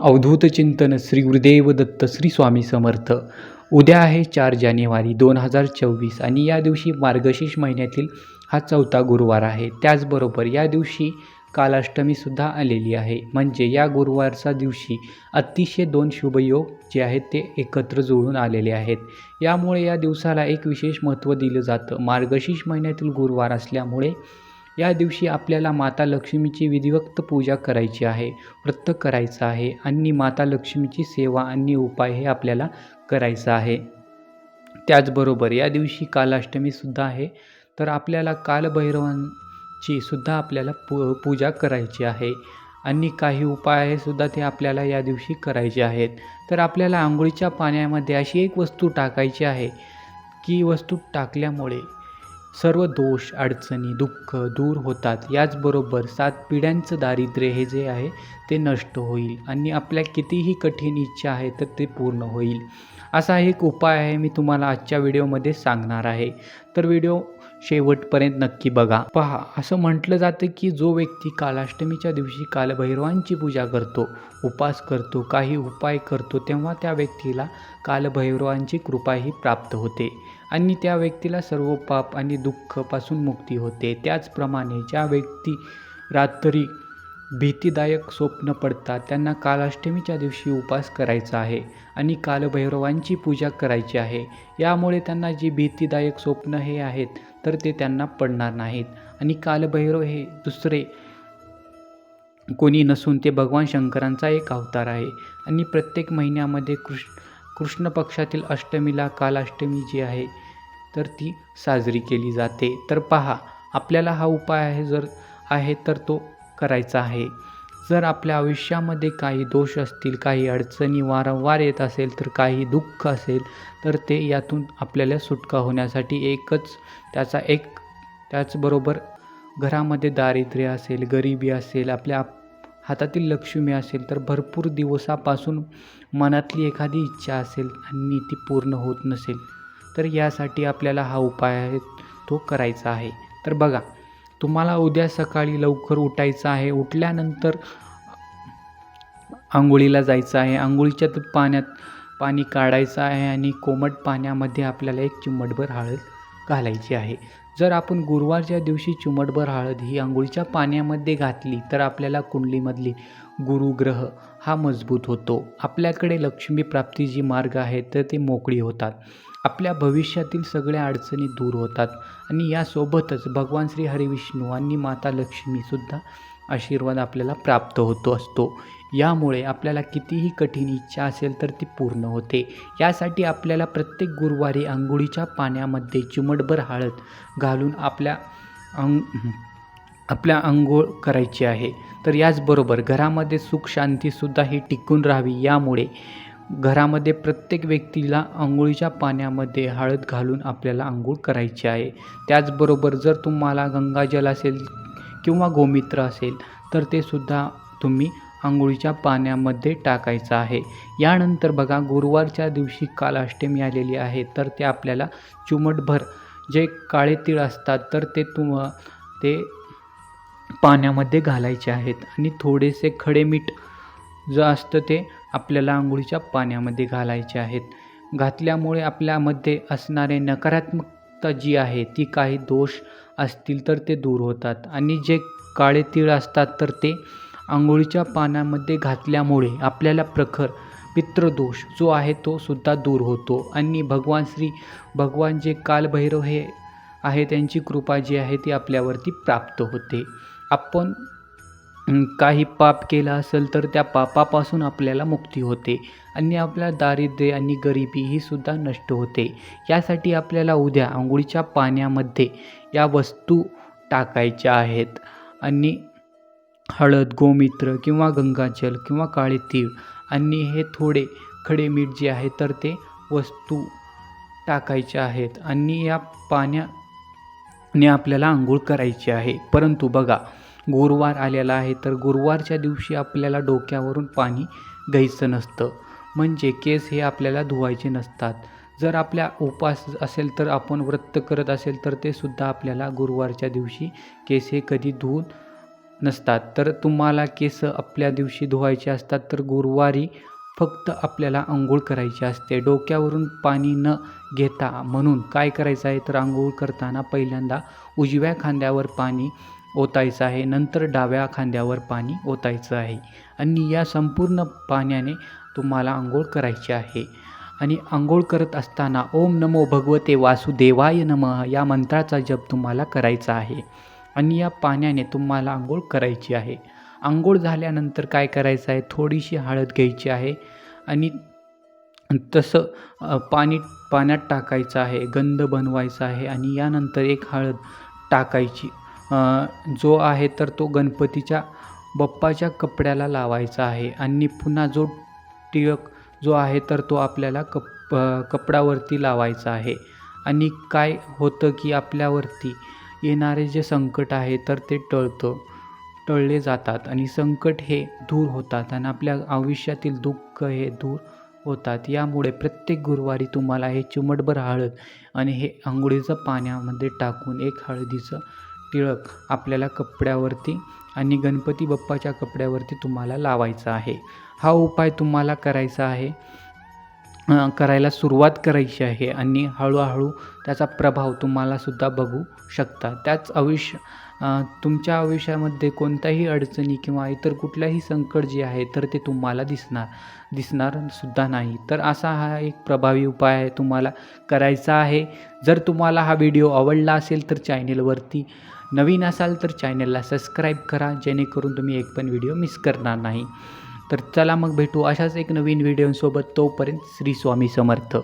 अवधूत चिंतन श्री गुरुदेव दत्त श्री स्वामी समर्थ. उद्या आहे चार जानेवारी दोन हजार चोवीस आणि या दिवशी मार्गशीर्ष महिन्यातील हा चौथा गुरुवार आहे. त्याचबरोबर या दिवशी कालाष्टमीसुद्धा आलेली आहे. म्हणजे या गुरुवारचा दिवशी अतिशय दोन शुभयोग जे आहेत ते एकत्र जुळून आलेले आहेत. यामुळे या दिवसाला एक विशेष महत्त्व दिलं जातं. मार्गशीर्ष महिन्यातील गुरुवार असल्यामुळे या दिवशी आपल्याला माता लक्ष्मीची विधिवक्त पूजा करायची आहे व्रत करायचं आहे आणि माता लक्ष्मीची सेवा आणि उपाय हे आपल्याला करायचं आहे. त्याचबरोबर या दिवशी कालाष्टमीसुद्धा आहे तर आपल्याला कालभैरवांची सुद्धा आपल्याला पू पूजा करायची आहे आणि काही उपाय सुद्धा ते आपल्याला या दिवशी करायचे आहेत. तर आपल्याला आंघोळीच्या पाण्यामध्ये अशी एक वस्तू टाकायची आहे की वस्तू टाकल्यामुळे सर्व दोष अडचणी दुःख दूर होतात. याचबरोबर सात पिढ्यांचं दारिद्र्य हे जे आहे ते नष्ट होईल आणि आपल्या कितीही कठीण इच्छा आहे तर ते पूर्ण होईल. असा एक उपाय आहे मी तुम्हाला आजच्या व्हिडिओमध्ये सांगणार आहे. तर व्हिडिओ शेवटपर्यंत नक्की बघा. पहा असं म्हटलं जातं की जो व्यक्ती कालाष्टमीच्या दिवशी कालभैरवांची पूजा करतो उपास करतो काही उपाय करतो तेव्हा त्या व्यक्तीला कालभैरवांची कृपाही प्राप्त होते. आणि त्या व्यक्तीला सर्व पाप आणि दुःखपासून मुक्ती होते. त्याचप्रमाणे ज्या व्यक्ती रात्री भीतीदायक स्वप्न पडतात त्यांना कालाष्टमीच्या दिवशी उपास करायचा आहे आणि कालभैरवांची पूजा करायची आहे. यामुळे त्यांना जी भीतीदायक स्वप्न हे आहेत तर ते त्यांना पडणार नाहीत. आणि कालभैरव हे दुसरे कोणी नसून ते भगवान शंकरांचा एक अवतार आहे. आणि प्रत्येक महिन्यामध्ये कृष्ण कृष्ण पक्षातील अष्टमीला कालाष्टमी जी आहे तर ती साजरी केली जाते. तर पहा आपल्याला हा उपाय आहे जर आहे तर तो करायचा आहे. जर आपल्या आयुष्यामध्ये काही दोष असतील काही अडचणी वारंवार येत असेल तर काही दुःख असेल तर ते यातून आपल्याला सुटका होण्यासाठी एकच त्याचा एक त्याचबरोबर घरामध्ये दारिद्र्य असेल गरिबी असेल आपल्या हातातील लक्ष्मी असेल तर भरपूर दिवसापासून मनातली एखादी इच्छा असेल आणि ती पूर्ण होत नसेल तर यासाठी आपल्याला हा उपाय आहे तो करायचा आहे. तर बघा तुम्हाला उद्या सकाळी लवकर उठायचं आहे उठल्यानंतर आंघोळीला जायचं आहे आंघोळीच्या पाण्यात पाणी काढायचं आहे आणि कोमट पाण्यामध्ये आपल्याला एक चिमटभर हळद घालायची आहे. जर आपण गुरुवारच्या दिवशी चिमटभर हळद ही आंघोळीच्या पाण्यामध्ये घातली तर आपल्याला कुंडलीमधली गुरुग्रह हा मजबूत होतो. आपल्याकडे लक्ष्मी प्राप्ती जी मार्ग आहे तर ते मोकळी होतात. आपल्या भविष्यातील सगळ्या अडचणी दूर होतात. आणि यासोबतच भगवान श्री हरिविष्णू आणि माता लक्ष्मीसुद्धा आशीर्वाद आपल्याला प्राप्त होतो असतो. यामुळे आपल्याला कितीही कठीण इच्छा असेल तर ती पूर्ण होते. यासाठी आपल्याला प्रत्येक गुरुवारी आंघोळीच्या पाण्यामध्ये चिमटभर हळद घालून आपल्या अंग आपल्या आंघोळ करायची आहे. तर याचबरोबर घरामध्ये सुख शांतीसुद्धा ही टिकून राहावी. यामुळे घरामध्ये प्रत्येक व्यक्तीला आंघोळीच्या पाण्यामध्ये हळद घालून आपल्याला आंघोळ करायची आहे. त्याचबरोबर जर तुम्हाला गंगाजल असेल किंवा गोमित्र असेल तर ते सुद्धा तुम्ही आंघोळीच्या पाण्यामध्ये टाकायचं आहे. यानंतर बघा गुरुवारच्या दिवशी कालाष्टमी आलेली आहे तर ते आपल्याला चुमटभर जे काळे तीळ असतात तर ते तुम ते पाण्यामध्ये घालायचे आहेत. आणि थोडेसे खडे मीठ जे असतं ते आपल्याला आंघोळीच्या पाण्यामध्ये घालायचे आहेत. घातल्यामुळे आपल्यामध्ये असणारे नकारात्मकता जी आहे ती काही दोष असतील तर ते दूर होतात. आणि जे काळे तीळ असतात तर ते आंघोळीच्या पाण्यामध्ये घातल्यामुळे आपल्याला प्रखर पित्रदोष जो आहे तो सुद्धा दूर होतो. आणि भगवान श्री भगवान जे कालभैरव हे आहे त्यांची कृपा जी आहे ती आपल्यावरती प्राप्त होते. आपण काही पाप केलं असेल तर त्या पापापासून आपल्याला मुक्ती होते. आणि आपल्या दारिद्र्य आणि गरिबी ही सुद्धा नष्ट होते. यासाठी आपल्याला उद्या आंघोळीच्या पाण्यामध्ये या वस्तू टाकायच्या आहेत. आणि हळद गोमित्र किंवा गंगाजल किंवा काळे तीळ आणि हे थोडे खडे मीठ जे आहे तर ते वस्तू टाकायचे आहेत आणि या पाण्याने आपल्याला आंघोळ करायची आहे. परंतु बघा गुरुवार आलेला आहे तर गुरुवारच्या दिवशी आपल्याला डोक्यावरून पाणी घ्यायचं नसतं. म्हणजे केस हे आपल्याला धुवायचे नसतात. जर आपल्या उपास असेल तर आपण व्रत करत असेल तर ते सुद्धा आपल्याला गुरुवारच्या दिवशी केस हे कधी धुवून नसतात. तर तुम्हाला केस आपल्या दिवशी धुवायचे असतात तर गुरुवारी फक्त आपल्याला आंघोळ करायची असते. डोक्यावरून पाणी न घेता म्हणून काय करायचं आहे? तर आंघोळ करताना पहिल्यांदा उजव्या खांद्यावर पाणी ओतायचं आहे. नंतर डाव्या खांद्यावर पाणी ओतायचं आहे. आणि या संपूर्ण पाण्याने तुम्हाला आंघोळ करायची आहे. आणि आंघोळ करत असताना ओम नमो भगवते वासुदेवाय नमः या मंत्राचा जप तुम्हाला करायचा आहे. आणि या पाण्याने तुम्हाला आंघोळ करायची आहे. आंघोळ झाल्यानंतर काय करायचं आहे? थोडीशी हळद घ्यायची आहे आणि तसं पाणी पाण्यात टाकायचं आहे गंध बनवायचा आहे आणि यानंतर एक हळद टाकायची. जो आहे तर तो गणपतीच्या बाप्पाच्या कपड्याला लावायचा आहे आणि पुन्हा जो टिळक जो आहे तर तो आपल्याला कप कपड्यावरती कपडावरती लावायचा आहे. आणि काय होतं की आपल्यावरती येणारे जे संकट आहे तर ते टळतं. टळले जातात आणि संकट हे दूर होतात आणि आपल्या आयुष्यातील दुःख हे दूर होतात. यामुळे प्रत्येक गुरुवारी तुम्हाला हे चिमटभर हळद आणि हे आंघोळीचं पाण्यामध्ये टाकून एक हळदीचं टिळक आपल्याला कपड्यावरती आणि गणपती बाप्पाच्या कपड्यावरती तुम्हाला लावायचा आहे. हा उपाय तुम्हाला करायचा आहे. करायला सुरुवात करायची आहे आणि हळूहळू त्याचा प्रभाव तुम्हालासुद्धा बघू शकता. त्याच आयुष्य तुमच्या आयुष्यामध्ये कोणत्याही अडचणी किंवा इतर कुठल्याही संकट जे आहे तर ते तुम्हाला दिसणार दिसणार सुद्धा नाही. तर असा हा एक प्रभावी उपाय आहे तुम्हाला करायचा आहे. जर तुम्हाला हा व्हिडिओ आवडला असेल तर चॅनेलवरती नवीन असाल तर चॅनेलला सबस्क्राईब करा जेणेकरून तुम्ही एक पण व्हिडिओ मिस करणार नाही. तर चला मग भेटू अशाच एक नवीन व्हिडिओसोबत तोपर्यंत श्री स्वामी समर्थ.